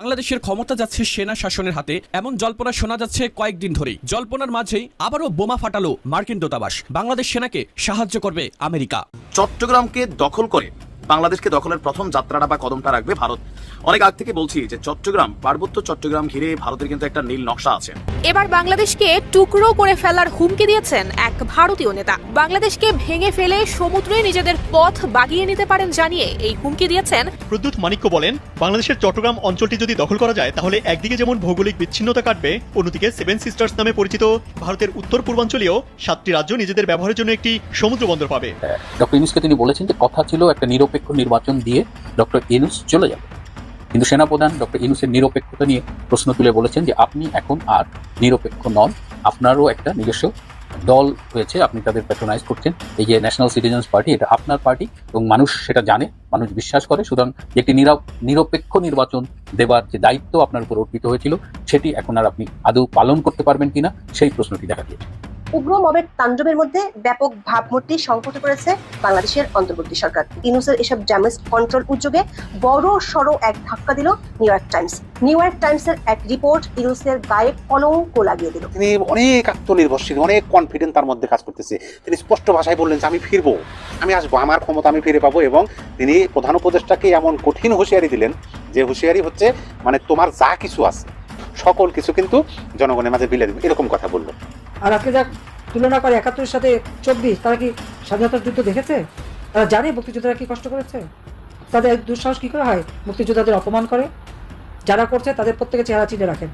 বাংলাদেশের ক্ষমতা যাচ্ছে সেনা শাসনের হাতে। এমন জল্পনা শোনা যাচ্ছে কয়েকদিন ধরেই। জল্পনার মাঝেই আবারও বোমা ফাটালো মার্কিন দূতাবাস। বাংলাদেশ সেনাকে সাহায্য করবে আমেরিকা। চট্টগ্রামকে দখল করে বাংলাদেশকে দখলের প্রথম যাত্রাটা বা কদমটা রাখবে ভারত। অনেক আগ থেকে বলছি যে চট্টগ্রাম পার্বত্য চট্টগ্রাম ঘিরে ভারতের কিন্তু একটা নীল নকশা আছে। এবার বাংলাদেশকে টুকরো করে ফেলার হুমকি দিয়েছেন এক ভারতীয় নেতা। বাংলাদেশকে ভেঙে ফেলে সমুদ্রে নিজেদের পথ বাগিয়ে নিতে পারেন জানিয়ে এই হুমকি দিয়েছেন। প্রদ্যুৎ মানিক্য বলেন বাংলাদেশের চট্টগ্রাম অঞ্চলটি যদি দখল করা যায় তাহলে একদিকে যেমন ভৌগোলিক বিচ্ছিন্নতা কাটবে অন্যদিকে সেভেন সিস্টার্স নামে পরিচিত ভারতের উত্তর পূর্বাঞ্চলীয় সাতটি রাজ্য নিজেদের ব্যবহারের জন্য একটি সমুদ্র বন্দর পাবে। ডক্টর ইউনুসকে তিনি বলেছেন যে কথা ছিল একটা নিরপেক্ষ নির্বাচন দিয়ে ডক্টর ইউনুস চলে যাবে। কিন্তু সেনাপ্রধান ডক্টর ইউনুসের নিরপেক্ষতা নিয়ে প্রশ্ন তুলে বলেছেন যে, আপনি এখন আর নিরপেক্ষ নন। আপনারও একটা নিজস্ব দল হয়েছে, আপনি তাদের প্যাট্রোনাইজ করছেন। এই যে ন্যাশনাল সিটিজেন্স পার্টি এটা আপনার পার্টি এবং মানুষ সেটা জানে, মানুষ বিশ্বাস করে। সুতরাং একটি নিরপ- নিরপেক্ষ নির্বাচন দেবার যে দায়িত্ব আপনার উপর অর্পিত হয়েছিল, সেটি এখন আর আপনি আদৌ পালন করতে পারবেন কিনা, সেই প্রশ্নটি দেখা দিয়েছে। উগ্র মবের তাণ্ডবের মধ্যে ব্যাপক ভাবমূর্তি সংকটে করেছে বাংলাদেশের অন্তর্বর্তী সরকার। ইউনুসের এসব ড্যামেজ কন্ট্রোল উদ্যোগে বড় সড়ো এক ধাক্কা দিল New York Times. New York টাইমসের এক রিপোর্ট ইউনুসের গায়ে কলঙ্ক লাগিয়ে দিল। তিনি অনেক আত্মনির্ভরশীল, অনেক কনফিডেন্ট তার মধ্যে কাজ করতেছে। তিনি স্পষ্ট ভাষায় বললেন যে, আমি ফিরবো, আমি আসব, আমার ক্ষমতা আমি ফিরে পাবো। এবং তিনি প্রধান উপদেষ্টাকে এমন কঠিন হুঁশিয়ারি দিলেন যে, হুঁশিয়ারি হচ্ছে মানে তোমার যা কিছু আছে, সকল কিছু কিন্তু জনগণের মাঝে বিলে দেবে। এরকম কথা বলল। আর আজকে যা তুলনা করে একাত্তরের সাথে চব্বিশ, তারা কি স্বাধীনতার যুদ্ধ দেখেছে? তারা জানে মুক্তিযোদ্ধারা কি কষ্ট করেছে? তাদের দুঃসাহস কী করে হয়? মুক্তিযোদ্ধাদের অপমান করে? যারা করছে, তাদের প্রত্যেকে চেহারা চিনে রাখেন।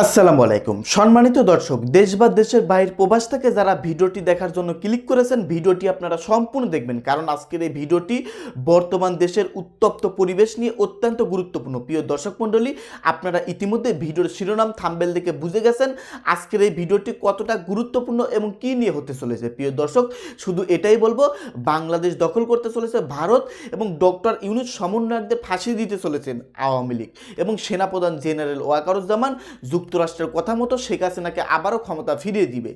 আসসালামু আলাইকুম। সম্মানিত দর্শক, দেশ বা দেশের বাইরের প্রবাস থেকে যারা ভিডিওটি দেখার জন্য ক্লিক করেছেন, ভিডিওটি আপনারা সম্পূর্ণ দেখবেন। কারণ আজকের এই ভিডিওটি বর্তমান দেশের উত্তপ্ত পরিবেশ নিয়ে অত্যন্ত গুরুত্বপূর্ণ। প্রিয় দর্শক মণ্ডলী, আপনারা ইতিমধ্যে ভিডিওর শিরোনাম থাম্বেল দেখে বুঝে গেছেন আজকের এই ভিডিওটি কতটা গুরুত্বপূর্ণ এবং কি নিয়ে হতে চলেছে। প্রিয় দর্শক, শুধু এটাই বলব, বাংলাদেশ দখল করতে চলেছে ভারত এবং ডক্টর ইউনুস সমন্বয়কদের ফাঁসি দিতে চলেছেন আওয়ামী লীগ এবং সেনাপ্রধান জেনারেল ওয়াকারুজ্জামান যুক্তরাষ্ট্রের কথা মতো শেখ হাসিনাকে আবারও ক্ষমতা ফিরিয়ে দিবে।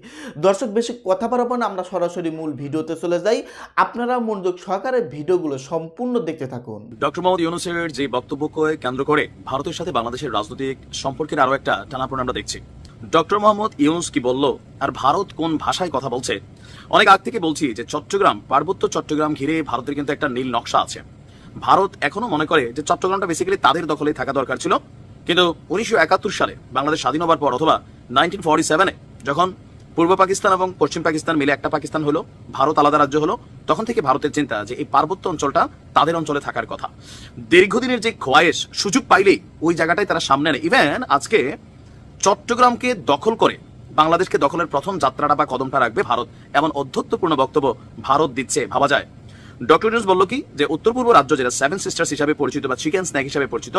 দর্শক, বেশি কথা বাড়াবো না, আমরা সরাসরি মূল ভিডিওতে চলে যাই। আপনারা মনোযোগ সহকারে ভিডিওগুলো সম্পূর্ণ দেখতে থাকুন। ডক্টর মোহাম্মদ ইউনুসের যে বক্তব্যকে কেন্দ্র করে ভারতের সাথে বাংলাদেশের রাজনৈতিক সম্পর্কের আরও একটা টানাপোড়েন আমরা দেখছি। ডক্টর মোহাম্মদ ইউনুস কি বলল, আর ভারত কোন ভাষায় কথা বলছে? অনেক আগ থেকে বলছি যে চট্টগ্রাম, পার্বত্য চট্টগ্রাম ঘিরে ভারতের কিন্তু একটা নীল নকশা আছে। ভারত এখনও মনে করে যে চট্টগ্রামটা বেসিক্যালি তাদের দখলে থাকা দরকার ছিল। কিন্তু উনিশশো একাত্তর সালে বাংলাদেশ স্বাধীন হবার পর অথবা নাইনটিন যখন পূর্ব পাকিস্তান এবং পশ্চিম পাকিস্তান মিলে একটা পাকিস্তান হলো, ভারত আলাদা রাজ্য হলো, তখন থেকে ভারতের চিন্তা যে এই পার্বত্য অঞ্চলটা তাদের অঞ্চলে থাকার কথা। দীর্ঘদিনের যে খোয়াইশ, সুযোগ পাইলেই ওই জায়গাটাই তারা সামনে নেয়। ইভেন আজকে চট্টগ্রামকে দখল করে বাংলাদেশকে দখলের প্রথম যাত্রাটা বা কদমটা রাখবে ভারত, এমন অধ্যত্বপূর্ণ বক্তব্য ভারত দিচ্ছে। ভাবা যায় ডক্টর নিউজ বলল কি, যে উত্তর পূর্ব রাজ্য যেটা সেভেন সিস্টার্স হিসাবে পরিচিত বা চিকেন স্ন্যাক হিসাবে পরিচিত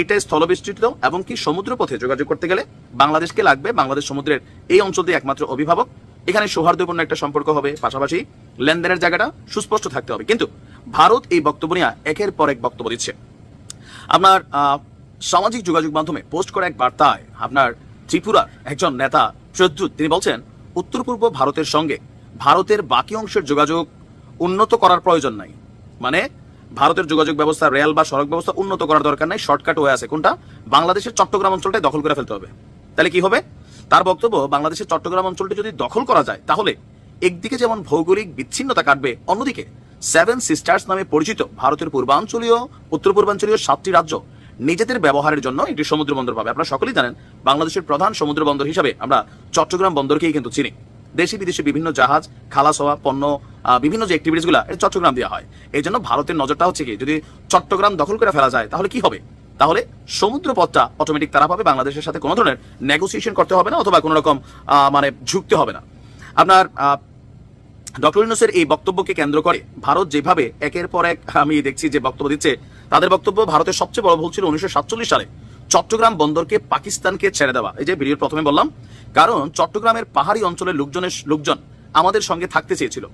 এটা স্থলবেষ্টিত এবং কি সমুদ্র পথে যোগাযোগ করতে গেলে বাংলাদেশকে লাগবে। বাংলাদেশ সমুদ্রের এই অঞ্চল দিয়ে একমাত্র অভিভাবক। এখানে সৌহার্দ্যপূর্ণ একটা সম্পর্ক হবে। পাশাপাশি লেনদেনের জায়গাটা সুস্পষ্ট থাকতে হবে। কিন্তু ভারত এই বক্তব্য নিয়ে একের পর এক বক্তব্য দিচ্ছে। আপনার সামাজিক যোগাযোগ মাধ্যমে পোস্ট করা এক বার্তায় আপনার ত্রিপুরার একজন নেতা প্রদ্যুৎ তিনি বলছেন, উত্তর পূর্ব ভারতের সঙ্গে ভারতের বাকি অংশের যোগাযোগ উন্নত করার প্রয়োজন নাই। মানে ভারতের যোগাযোগ ব্যবস্থা, রেল বা সড়ক ব্যবস্থা উন্নত করার দরকার নাই, শর্টকাট হয়ে আছে। কোনটা? বাংলাদেশের চট্টগ্রাম অঞ্চলটাই দখল করে ফেলতে হবে। তাহলে কি হবে? তার বক্তব্য, বাংলাদেশের চট্টগ্রাম অঞ্চলটি যদি দখল করা যায়, তাহলে একদিকে যেমন ভৌগোলিক বিচ্ছিন্নতা কাটবে, অন্যদিকে সেভেন সিস্টার্স নামে পরিচিত ভারতের পূর্বাঞ্চলীয় উত্তর পূর্বাঞ্চলীয় সাতটি রাজ্য নিজেদের ব্যবহারের জন্য একটি সমুদ্র বন্দর পাবে। আপনারা সকলেই জানেন, বাংলাদেশের প্রধান সমুদ্র বন্দর হিসাবে আমরা চট্টগ্রাম বন্দরকেই কিন্তু চিনি। দেশি বিদেশি বিভিন্ন জাহাজ, খালাস হওয়া, পণ্য বিভিন্ন যে অ্যাক্টিভিটিসগুলা, এটা চট্টগ্রাম দেওয়া হয়। এই জন্য ভারতের নজরটা হচ্ছে কি, যদি চট্টগ্রাম দখল করে ফেলা যায়, তাহলে কি হবে? তাহলে সমুদ্র পথটা অটোমেটিক তারা পাবে, বাংলাদেশের সাথে কোনো ধরনের নেগোসিয়েশন করতে হবে না, অথবা কোনো রকম মানে ঝুঁকতে হবে না। আপনার ডক্টর ইউনুসের এই বক্তব্যকে কেন্দ্র করে ভারত যেভাবে একের পর এক, আমি দেখছি যে বক্তব্য দিচ্ছে, তাদের বক্তব্য ভারতের সবচেয়ে বড় ভুল ছিল উনিশশো সাতচল্লিশ সালে চট্টগ্রাম বন্দরকে পাকিস্তানকে ছেড়ে দেওয়া। এই যে ভিডিওর প্রথমে বললাম, কারণ চট্টগ্রামের পাহাড়ি অঞ্চলের লোকজনের, লোকজন আমাদের সঙ্গে থাকতে চেয়েছিল।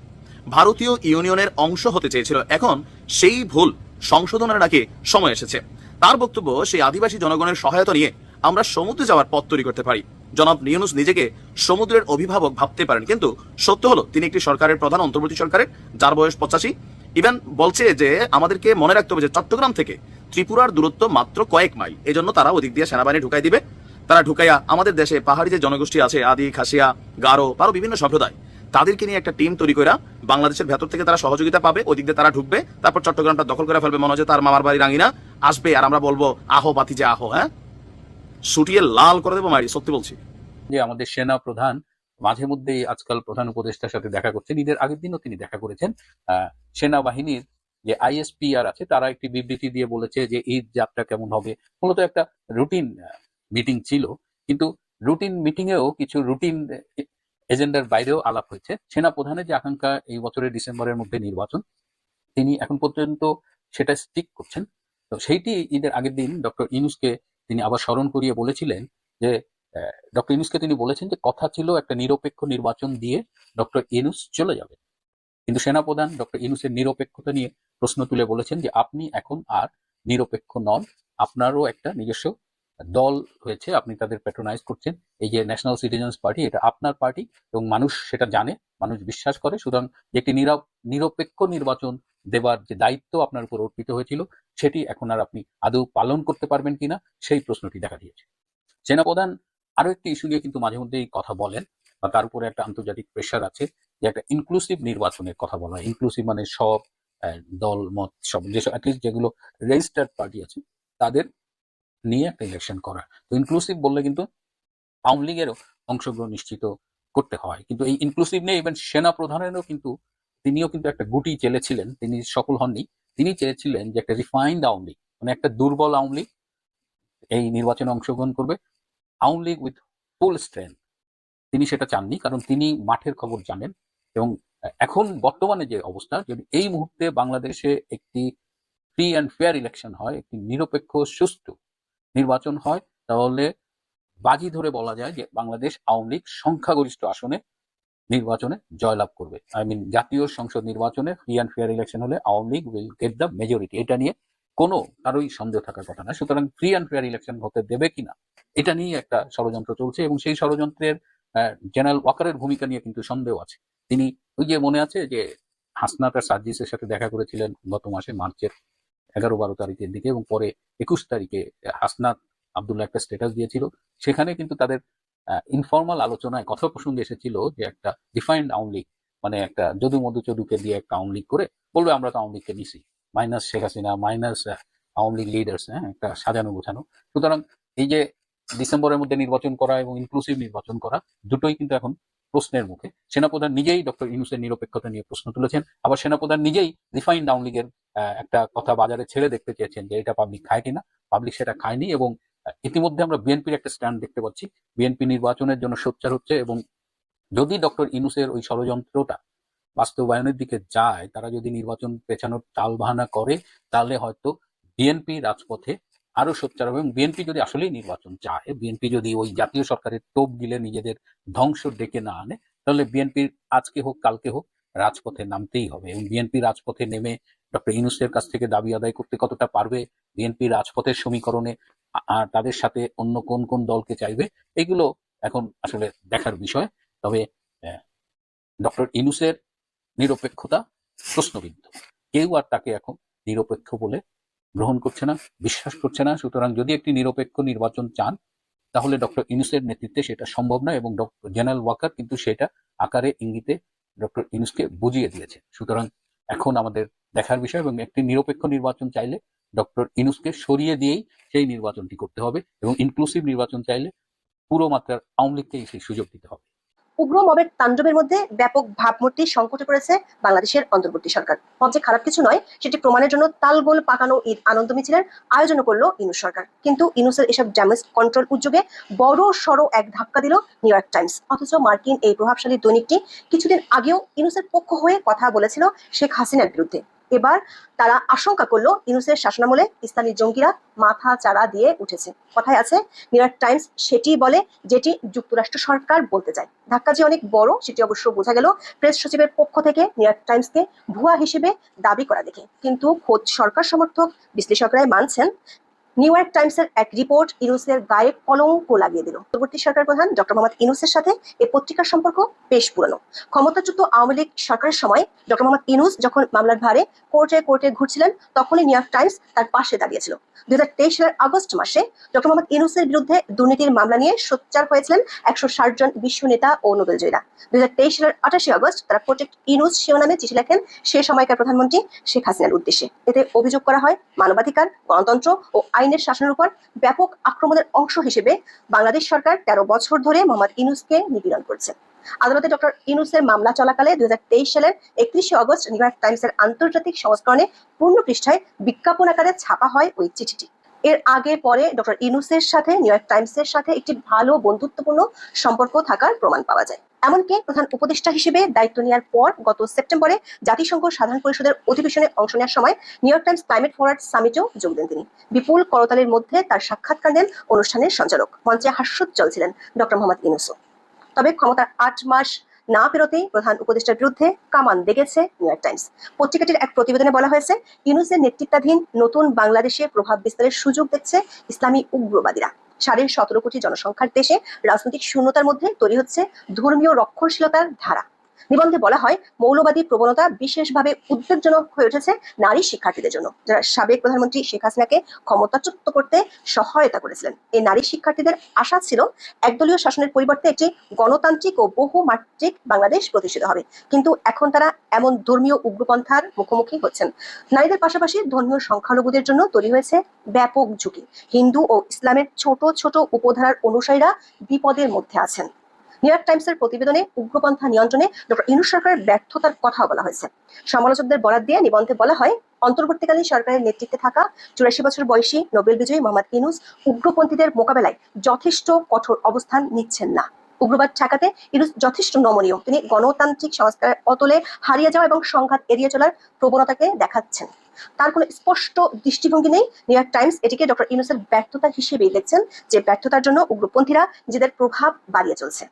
ভারতীয় ইউনিয়নের অংশ হতে চেয়েছিল। এখন সেই ভুল সংশোধনের নাকি সময় এসেছে। তার বক্তব্য সেই আদিবাসী জনগণের সহায়তা নিয়ে আমরা সমুদ্রে যাওয়ার পথ তৈরি করতে পারি। জনাব নিউনুস নিজেকে সমুদ্রের অভিভাবক ভাবতে পারেন, কিন্তু সত্য হলো, তিনি একটি সরকারের প্রধান, অন্তর্বর্তী সরকারের, যার বয়স পঁচাশি। ইভেন বলছে যে, আমাদেরকে মনে রাখতে হবে যে, চট্টগ্রাম থেকে ত্রিপুরার দূরত্ব মাত্র কয়েক মাইল। এই জন্য তারা ওদিক দিয়ে সেনাবাহিনী ঢুকাই দিবে। তারা ঢুকাইয়া আমাদের দেশে পাহাড়ি যে জনগোষ্ঠী আছে, আদি, খাসিয়া, গারো আরও বিভিন্ন সম্প্রদায় তাদেরকে নিয়ে একটা টিম তৈরি করে বাংলাদেশের ভেতর থেকে তারা সহযোগিতা পাবে ওদিক দিয়ে তারা ঢুকবে, তারপর চট্টগ্রামটা দখল করে ফেলবে মনে হচ্ছে তার মামার বাড়ি রাঙিনা আসবে, আর আমরা বলব, আহো, বাতি যে আহো হ্যাঁ? সুটিয়ে লাল করে দেবো মারি সত্যি বলছি। যে আমাদের সেনা প্রধান, মাঝে মধ্যেই আজকাল প্রধান উপদেষ্টার সাথে দেখা করছেন, ঈদের আগের দিনও তিনি দেখা করেছেন। সেনাবাহিনীর যে আইএসপিআর আছে, তারা একটি বিবৃতি দিয়ে বলেছে যে ঈদ যাত্রা কেমন হবে। মূলত একটা রুটিন মিটিং ছিল, কিন্তু রুটিন মিটিং এও কিছু রুটিন এজেন্ডার বাইরেও আলাপ হয়েছে। সেনা প্রধানের যে আকাঙ্ক্ষা এই বছরের ডিসেম্বরের মধ্যে নির্বাচন, তিনি এখন পর্যন্ত সেটা স্টিক করছেন। তো সেইটি ঈদের আগের দিন ডক্টর ইনুসকে তিনি আবার স্মরণ করিয়ে বলেছিলেন যে ডক্টর ইনুসকে তিনি বলেছেন যে, কথা ছিল একটা নিরপেক্ষ নির্বাচন দিয়ে ডক্টর ইনুস চলে যাবে কিন্তু সেনাপ্রধান ডক্টর ইনুসের নিরপেক্ষতা নিয়ে প্রশ্ন তুলে বলেছেন যে, আপনি এখন আর নিরপেক্ষ নন, আপনারও একটা নিজস্ব দল হয়েছে, আপনি তাদের প্যাট্রোনাইজ করছেন। এই যে ন্যাশনাল সিটিজেন্স পার্টি এটা আপনার পার্টি এবং মানুষ সেটা জানে, মানুষ বিশ্বাস করে। সুতরাং একটি নিরপ- নিরপেক্ষ নির্বাচন দেবার যে দায়িত্ব আপনার উপর অর্পিত হয়েছিল, সেটি এখন আর আপনি আদৌ পালন করতে পারবেন কিনা, সেই প্রশ্নটি দেখা দিয়েছে। সেনাপ্রধান আরও একটি ইস্যু নিয়ে কিন্তু মাঝে মধ্যেই কথা বলেন, বা তার উপরে একটা আন্তর্জাতিক প্রেশার আছে, যে একটা ইনক্লুসিভ নির্বাচনের কথা বলা হয়। ইনক্লুসিভ মানে সব দল, মত, সব, যেসব অ্যাটলিস্ট যেগুলো রেজিস্টার্ড পার্টি আছে, তাদের নিয়ে একটা ইলেকশন করা। তো ইনক্লুসিভ বললে কিন্তু আওয়ামী লীগেরও অংশগ্রহণ নিশ্চিত করতে হয়। কিন্তু এই ইনক্লুসিভ নিয়ে ইভেন সেনা প্রধানেরও কিন্তু তিনিও কিন্তু একটা গুটি চেলেছিলেন। তিনি সফল হননি। তিনি চেয়েছিলেন যে একটা রিফাইন্ড আওয়ামী লীগ মানে একটা দুর্বল আওয়ামী লীগ এই নির্বাচনে অংশগ্রহণ করবে। Awami League with full strength তিনি সেটা চাননি, কারণ তিনি মাঠের খবর জানেন এবং এখন বর্তমানে যে অবস্থা যদি এই মুহূর্তে বাংলাদেশে একটি ফ্রি অ্যান্ড ফেয়ার ইলেকশন হয়, একটি নিরপেক্ষ, সুষ্ঠু নির্বাচন হয়, তাহলে বাজি ধরে বলা যায় যে বাংলাদেশ আওয়ামী লীগ সংখ্যাগরিষ্ঠ আসনে নির্বাচনে জয়লাভ করবে। আই মিন জাতীয় সংসদ নির্বাচনে ফ্রি অ্যান্ড ফেয়ার ইলেকশন হলে Awami League will get the majority এটা নিয়ে কোনো কারোই সন্দেহ থাকার কথা না। সুতরাং ফ্রি অ্যান্ড ফেয়ার ইলেকশন হতে দেবে কিনা এটা নিয়ে একটা ষড়যন্ত্র চলছে এবং সেই ষড়যন্ত্রের জেনারেল ওয়াকারের ভূমিকা নিয়ে কিন্তু সন্দেহ আছে। তিনি ওই যে মনে আছে যে হাসনাত সার্জিসের সাথে দেখা করেছিলেন গত মাসে মার্চের এগারো বারো তারিখের দিকে এবং পরে একুশ তারিখে হাসনাত আবদুল্লাহ একটা স্ট্যাটাস দিয়েছিল। সেখানে কিন্তু তাদের ইনফর্মাল আলোচনায় কথা প্রসঙ্গে এসেছিল যে একটা ডিফাইন্ড আওয়ামী লীগ মানে একটা যদু মধু চদুকে দিয়ে একটা আওয়ামী লীগ করে বলবে, আমরা তো আওয়ামী লীগকে নিছি। Minus Sheikh Hasina minus Awami League leaders হ্যাঁ একটা সাজানো গোছানো। সুতরাং এই যে ডিসেম্বরের মধ্যে নির্বাচন করা এবং ইনক্লুসিভ নির্বাচন করা, দুটোই কিন্তু এখন প্রশ্নের মুখে। সেনাপ্রধান নিজেই ডক্টর ইউনুসের নিরপেক্ষতা নিয়ে প্রশ্ন তুলেছেন। আবার সেনাপ্রধান নিজেই রিফাইন্ড আওয়ামী লীগের একটা কথা বাজারে ছেড়ে দেখতে চেয়েছেন যে এটা পাবলিক খায় কিনা। পাবলিক সেটা খায়নি এবং ইতিমধ্যে আমরা বিএনপির একটা স্ট্যান্ড দেখতে পাচ্ছি। বিএনপি নির্বাচনের জন্য সোচ্চার হচ্ছে এবং যদি ডক্টর ইনুসের ওই ষড়যন্ত্রটা বাস্তবায়নের দিকে যায়, তারা যদি নির্বাচন পেছানোর টাল বাহানা করে, তাহলে হয়তো বিএনপি রাজপথে আরও সোচ্চার হবে এবং বিএনপি যদি আসলেই নির্বাচন চায়, বিএনপি যদি ওই জাতীয় সরকারের টোপ গিলে নিজেদের ধ্বংস ডেকে না আনে, তাহলে বিএনপির আজকে হোক, কালকে হোক, রাজপথে নামতেই হবে এবং বিএনপি রাজপথে নেমে ডক্টর ইনুসের কাছ থেকে দাবি আদায় করতে কতটা পারবে, বিএনপি রাজপথের সমীকরণে আর তাদের সাথে অন্য কোন কোন দলকে চাইবে, এগুলো এখন আসলে দেখার বিষয়। তবে ডক্টর ইনুসের নিরপেক্ষতা প্রশ্নবিদ্ধ। কেউ আর তাকে এখন নিরপেক্ষ বলে গ্রহণ করছে না, বিশ্বাস করছে না। সুতরাং যদি একটি নিরপেক্ষ নির্বাচন চান, তাহলে ডক্টর ইনুসের নেতৃত্বে সেটা সম্ভব নয় এবং ডক্টর জেনারেল ওয়াকার কিন্তু সেটা আকারে ইঙ্গিতে ডক্টর ইনুসকে বুঝিয়ে দিয়েছে। সুতরাং এখন আমাদের দেখার বিষয় এবং একটি নিরপেক্ষ নির্বাচন চাইলে ডক্টর ইনুসকে সরিয়ে দিয়েই সেই নির্বাচনটি করতে হবে এবং ইনক্লুসিভ নির্বাচন চাইলে পুরো মাত্রার আওয়ামী লীগকেই সেই সুযোগ দিতে হবে। উগ্র মবের তাণ্ডবের মধ্যে ব্যাপক ভাবমূর্তি সংকটে পড়েছে বাংলাদেশের অন্তর্বর্তী সরকার। মব যে খারাপ কিছু নয়, সেটি প্রমাণের জন্য তালগোল পাকানো ঈদ আনন্দ মিছিলের আয়োজন করল ইনুস সরকার। কিন্তু ইনুসের এসব ড্যামেজ কন্ট্রোল উদ্যোগে বড় সড়ো এক ধাক্কা দিল নিউ ইয়র্ক টাইমস। অথচ মার্কিন এই প্রভাবশালী দৈনিকটি কিছুদিন আগেও ইনুসের পক্ষ হয়ে কথা বলেছিল শেখ হাসিনার বিরুদ্ধে। এবার তারা আশঙ্কা করল ইউনুসের শাসনামলে ইসলামী জঙ্গিরা মাথা চারা দিয়ে উঠেছে। কথায় আছে, নিউ টাইমস সেটি বলে যেটি যুক্তরাষ্ট্র সরকার বলতে চায়। ধাক্কা যে অনেক বড়, সেটি অবশ্য বোঝা গেল প্রেস সচিবের পক্ষ থেকে নিউ ইয়র্ক টাইমসকে ভুয়া হিসেবে দাবি করা দেখে। কিন্তু খোদ সরকার সমর্থক বিশ্লেষকরাই মানছেন নিউ ইয়র্ক টাইমসের এক রিপোর্ট ইনুসের গায়ে কলঙ্ক লাগিয়ে দিল। পরবর্তী সরকার প্রধান ডক্টর মোহাম্মদ ইনুসের সাথে এই পত্রিকার সম্পর্ক বেশ পুরনো। ক্ষমতাচ্যুত আওয়ামী লীগ সরকারের সময় ডক্টর মোহাম্মদ ইনুস যখন মামলার ভারে কোর্টে কোর্টে ঘুরছিলেন, তখনই নিউ ইয়র্ক টাইমস তার পাশে দাঁড়িয়েছিল। দুই হাজার তেইশ সালের আগস্ট মাসে ডক্টর মোহাম্মদ ইনুসের বিরুদ্ধে দুর্নীতির মামলা নিয়ে সোচ্চার হয়েছিলেন একশো ষাট জন বিশ্ব নেতা ও নোবেল জয়ীরা দুই হাজার তেইশ সালের আঠাশে আগস্ট তারা প্রোটেক্ট ইনুস শিরোনামে চিঠি লেখেন সে সময়কার প্রধানমন্ত্রী শেখ হাসিনার উদ্দেশ্যে। এতে অভিযোগ করা হয় মানবাধিকার, গণতন্ত্র ও আইনের শাসনের উপর ব্যাপক আক্রমণের অংশ হিসেবে বাংলাদেশ সরকার তেরো বছর ধরে মোহাম্মদ ইনুসকে নিপীড়ন করছে। আদালতে ডক্টর ইনুসের মামলা চলাকালে দুই হাজার তেইশ সালের একত্রিশে আগস্ট নিউ ইয়র্ক টাইমসের আন্তর্জাতিক সংস্করণে পূর্ণ পৃষ্ঠায় বিজ্ঞাপন আকারে ছাপা হয় ওই চিঠিটি। এর আগে পরে ডক্টর ইনুসের সাথে, নিউ ইয়র্ক টাইমসের সাথে একটি ভালো বন্ধুত্বপূর্ণ সম্পর্ক থাকার প্রমাণ পাওয়া যায়। এমনকি প্রধান উপদেষ্টা হিসেবে দায়িত্ব নেওয়ার পর গত সেপ্টেম্বরে জাতিসংঘ সাধারণ পরিষদের অধিবেশনে অংশ নেওয়ার সময় New York Times climate forward সামিটেও যোগ দেন তিনি। বিপুল করতালির মধ্যে তার সাক্ষাৎকার দেন অনুষ্ঠানের সঞ্চালক। মঞ্চে হাস্যোজ্জ্বল ছিলেন ডক্টর মোহাম্মদ ইনুসও তবে ক্ষমতার আট মাস না পেরোতেই প্রধান উপদেষ্টার বিরুদ্ধে কামান দেখেছে নিউ ইয়র্ক টাইমস। পত্রিকাটির এক প্রতিবেদনে বলা হয়েছে, ইউনুসের নেতৃত্বাধীন নতুন বাংলাদেশে প্রভাব বিস্তারের সুযোগ দেখছে ইসলামী উগ্রবাদীরা। সাড়ে সতেরো কোটি জনসংখ্যার দেশে রাজনৈতিক শূন্যতার মধ্যে তৈরি হচ্ছে ধর্মীয় রক্ষণশীলতার ধারা। নিবন্ধে বলা হয় মৌলবাদী প্রবণতা বিশেষভাবে উদ্বেগজনক হয়ে উঠেছে নারী শিক্ষার্থীদের জন্য, যারা সাবেক প্রধানমন্ত্রী শেখ হাসিনাকে ক্ষমতাচ্যুত করতে সহায়তা করেছিলেন। এই নারী শিক্ষার্থীদের আশা ছিল একদলীয় শাসনের পরিবর্তে একটি গণতান্ত্রিক ও বহুমাত্রিক বাংলাদেশ প্রতিষ্ঠিত হবে। কিন্তু এখন তারা এমন ধর্মীয় উগ্রপন্থার মুখোমুখি হচ্ছেন। নারীদের পাশাপাশি ধর্মীয় সংখ্যালঘুদের জন্য তৈরি হয়েছে ব্যাপক ঝুঁকি। হিন্দু ও ইসলামের ছোট ছোট উপধারার অনুসারীরা বিপদের মধ্যে আছেন। নিউ ইয়র্ক টাইমসের প্রতিবেদনে উগ্রপন্থা নিয়ন্ত্রণে ডক্টর ইনুস সরকারের ব্যর্থতার কথা বলা হয়েছে। সমালোচকদের বরাদ দিয়ে নিবন্ধে বলা হয়, অন্তর্বর্তীকালীন সরকারের নেতৃত্বে থাকা চুরাশি বছর বয়সী নোবেল বিজয়ী মোহাম্মদ ইনুস উগ্রপন্থীদের মোকাবেলায় যথেষ্ট কঠোর অবস্থান নিচ্ছেন না। উগ্রবাদ ঠেকাতে ইনুস যথেষ্ট নমনীয়। তিনি গণতান্ত্রিক সংস্কারের অতলে হারিয়ে যাওয়া এবং সংঘাত এড়িয়ে চলার প্রবণতাকে দেখাচ্ছেন। তার কোনো স্পষ্ট দৃষ্টিভঙ্গি নেই। নিউ ইয়র্ক টাইমস এটিকে ডক্টর ইনুসের ব্যর্থতা হিসেবেই দেখছেন, যে ব্যর্থতার জন্য উগ্রপন্থীরা নিজেদের প্রভাব বাড়িয়ে চলছে।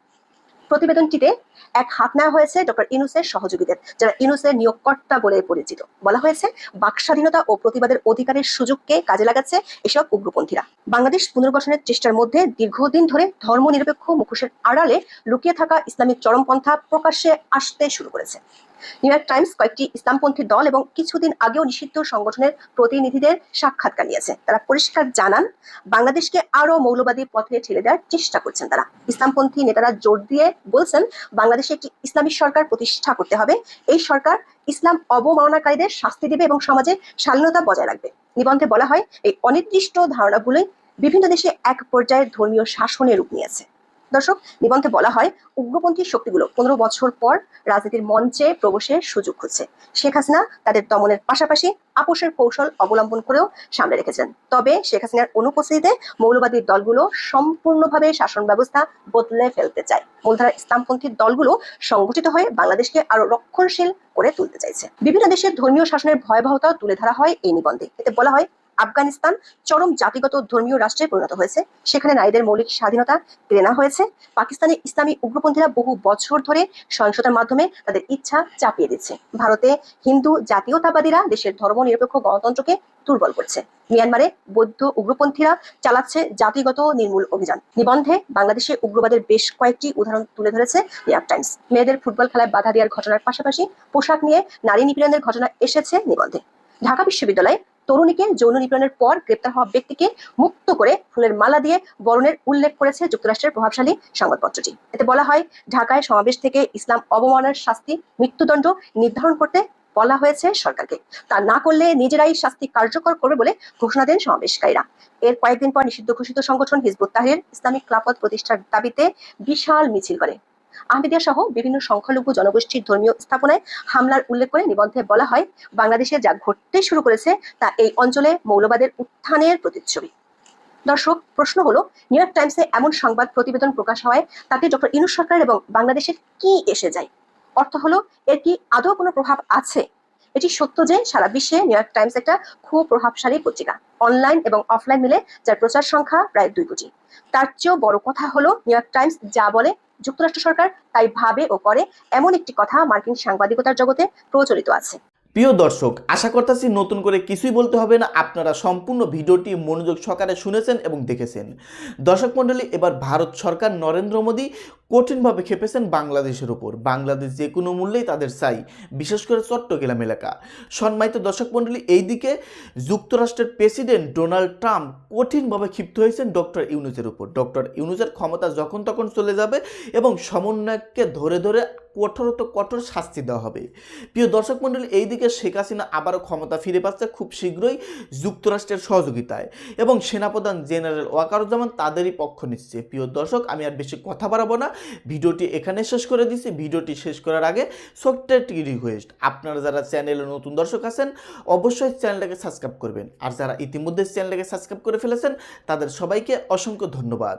প্রতিবেদনটিতে এক হাত নেওয়া হয়েছে ডক্টর ইনুসের সহযোগীদের, যারা ইনুসের নিয়োগকর্তা বলে পরিচিত। বলা হয়েছে, বাক স্বাধীনতা ও প্রতিবাদের অধিকারের সুযোগকে কাজে লাগাচ্ছে এসব উগ্রপন্থীরা। বাংলাদেশ পুনর্গঠনের চেষ্টার মধ্যে দীর্ঘদিন ধরে ধর্মনিরপেক্ষ মুখোশের আড়ালে লুকিয়ে থাকা ইসলামিক চরমপন্থা প্রকাশ্যে আসতে শুরু করেছে। নিউ ইয়র্ক টাইমস কয়েকটি ইসলামপন্থী দল এবং কিছুদিন আগেও নিষিদ্ধ সংগঠনের প্রতিনিধিদের সাক্ষাৎকার নিয়েছে তারা পরিষ্কার জানান, বাংলাদেশকে আরও মৌলবাদী পথে ঠেলে দেওয়ার চেষ্টা করছেন তারা। ইসলামপন্থী নেতারা জোর দিয়ে বলছেন, বাংলাদেশে একটি ইসলামী সরকার প্রতিষ্ঠা করতে হবে। এই সরকার ইসলাম অবমাননাকারীদের শাস্তি দেবে এবং সমাজে শালীনতা বজায় রাখবে। নিবন্ধে বলা হয়, এই অনির্দিষ্ট ধারণাগুলোই বিভিন্ন দেশে এক পর্যায়ে ধর্মীয় শাসনের রূপ নিয়েছে। দর্শক নিবন্ধে বলা হয়, উগ্রপন্থী শক্তিগুলো পনেরো বছর পর রাজনীতির মঞ্চে প্রবেশের সুযোগ খুঁজছে। শেখ হাসিনা তাদের দমনের পাশাপাশি আপোষের কৌশল অবলম্বন করেও সামনে রেখেছেন। তবে শেখ হাসিনার অনুপস্থিতিতে মৌলবাদী দলগুলো সম্পূর্ণভাবে শাসন ব্যবস্থা বদলে ফেলতে চায়। মূলধারা ইসলামপন্থী দলগুলো সংগঠিত হয়ে বাংলাদেশকে আরও রক্ষণশীল করে তুলতে চাইছে। বিভিন্ন দেশের ধর্মীয় শাসনের ভয়াবহতা তুলে ধরা হয় এই নিবন্ধে। এতে বলা হয় আফগানিস্তান চরম জাতিগত ধর্মীয় রাষ্ট্রে পরিণত হয়েছে। সেখানে নারীদের মৌলিক স্বাধীনতা কেড়ে নেওয়া হয়েছে। পাকিস্তানের ইসলামী উগ্রপন্থীরা বহু বছর ধরে সহিংসতার মাধ্যমে তাদের ইচ্ছা চাপিয়ে দিচ্ছে। ভারতে হিন্দু জাতীয়তাবাদীরা দেশের ধর্মনিরপেক্ষ গণতন্ত্রকে দুর্বল করছে। মিয়ানমারে বৌদ্ধ উগ্রপন্থীরা চালাচ্ছে জাতিগত নির্মূল অভিযান। নিবন্ধে বাংলাদেশে উগ্রবাদের বেশ কয়েকটি উদাহরণ তুলে ধরেছে নিউ ইয়র্ক টাইমস। মেয়েদের ফুটবল খেলায় বাধা দেওয়ার ঘটনার পাশাপাশি পোশাক নিয়ে নারী নিপীড়নের ঘটনা এসেছে নিবন্ধে। ঢাকা বিশ্ববিদ্যালয়ে তরুণীকে যৌন নিপীড়নের পর গ্রেপ্তার হওয়া ব্যক্তিকে মুক্ত করে ফুলের মালা দিয়ে বরণের উল্লেখ করেছে যুক্তরাষ্ট্রের প্রভাবশালী সংবাদপত্রটি। এতে বলা হয়, ঢাকায় সমাবেশ থেকে ইসলাম অবমাননার শাস্তি, মৃত্যুদণ্ড নির্ধারণ করতে বলা হয়েছে সরকারকে। তা না করলে নিজেরাই শাস্তি কার্যকর করবে বলে ঘোষণা দেন সমাবেশকারীরা। এর কয়েকদিন পর নিষিদ্ধ ঘোষিত সংগঠন হিজবুত তাহির ইসলামিক ক্লাপত প্রতিষ্ঠার দাবিতে বিশাল মিছিল করে। আহমেদিয়া সহ বিভিন্ন সংখ্যালঘু জনগোষ্ঠীর ধর্মীয় স্থাপনায় হামলার উল্লেখ করে নিবন্ধে বলা হয়, বাংলাদেশে যা ঘটতে শুরু করেছে তা এই অঞ্চলে মৌলবাদের উত্থানের প্রতিচ্ছবি। দর্শক, প্রশ্ন হলো, নিউ ইয়র্ক টাইমসে এমন সংবাদ প্রতিবেদন প্রকাশ হয় তাতে ডক্টর ইনুস সরকার এবং বাংলাদেশের কি এসে যায়? অর্থ হলো, এর কি আদৌ কোনো প্রভাব আছে? এটি সত্য যে সারা বিশ্বে নিউ ইয়র্ক টাইমস একটা খুব প্রভাবশালী পত্রিকা, অনলাইন এবং অফলাইন মিলে যার প্রচার সংখ্যা প্রায় দুই কোটি। তার চেয়েও বড় কথা হলো, নিউ ইয়র্ক টাইমস যা বলে যুক্তরাষ্ট্র সরকার তাই ভাবে ও করে। এমন একটি কথা মার্কিন সাংবাদিকতার জগতে প্রচলিত আছে। প্রিয় দর্শক, আশা করতেছি নতুন করে কিছুই বলতে হবে না। আপনারা সম্পূর্ণ ভিডিওটি মনোযোগ সহকারে শুনেছেন এবং দেখেছেন। দর্শক মণ্ডলী, এবার ভারত সরকার নরেন্দ্র মোদী কঠিনভাবে খেপেছেন বাংলাদেশের উপর। বাংলাদেশ যে কোনো মূল্যেই তাদের চাই, বিশেষ করে চট্টগ্রাম এলাকা। সম্মানিত দর্শক মণ্ডলী, এইদিকে যুক্তরাষ্ট্রের প্রেসিডেন্ট ডোনাল্ড ট্রাম্প কঠিনভাবে ক্ষিপ্ত হয়েছেন ডক্টর ইউনুসের উপর। ডক্টর ইউনুসের ক্ষমতা যখন তখন চলে যাবে এবং সমন্বয়ককে ধরে ধরে কঠোরত কঠোর শাস্তি দেওয়া হবে। প্রিয় দর্শক মণ্ডলী, এইদিকে শেখ হাসিনা আবারও ক্ষমতা ফিরে পাচ্ছে খুব শীঘ্রই যুক্তরাষ্ট্রের সহযোগিতায় এবং সেনাপ্রধান জেনারেল ওয়াকারুজ্জামান তাদেরই পক্ষ নিচ্ছে। প্রিয় দর্শক, আমি আর বেশি কথা বাড়াবো না। ভিডিওটি এখানে শেষ করে দিচ্ছি ভিডিওটি শেষ করার আগে একটি রিকোয়েস্ট আপনারা যারা চ্যানেলে নতুন দর্শক আছেন, অবশ্যই চ্যানেলটাকে সাবস্ক্রাইব করবেন। আর যারা ইতিমধ্যে চ্যানেলটাকে সাবস্ক্রাইব করে ফেলেছেন, তাদের সবাইকে অসংখ্য ধন্যবাদ।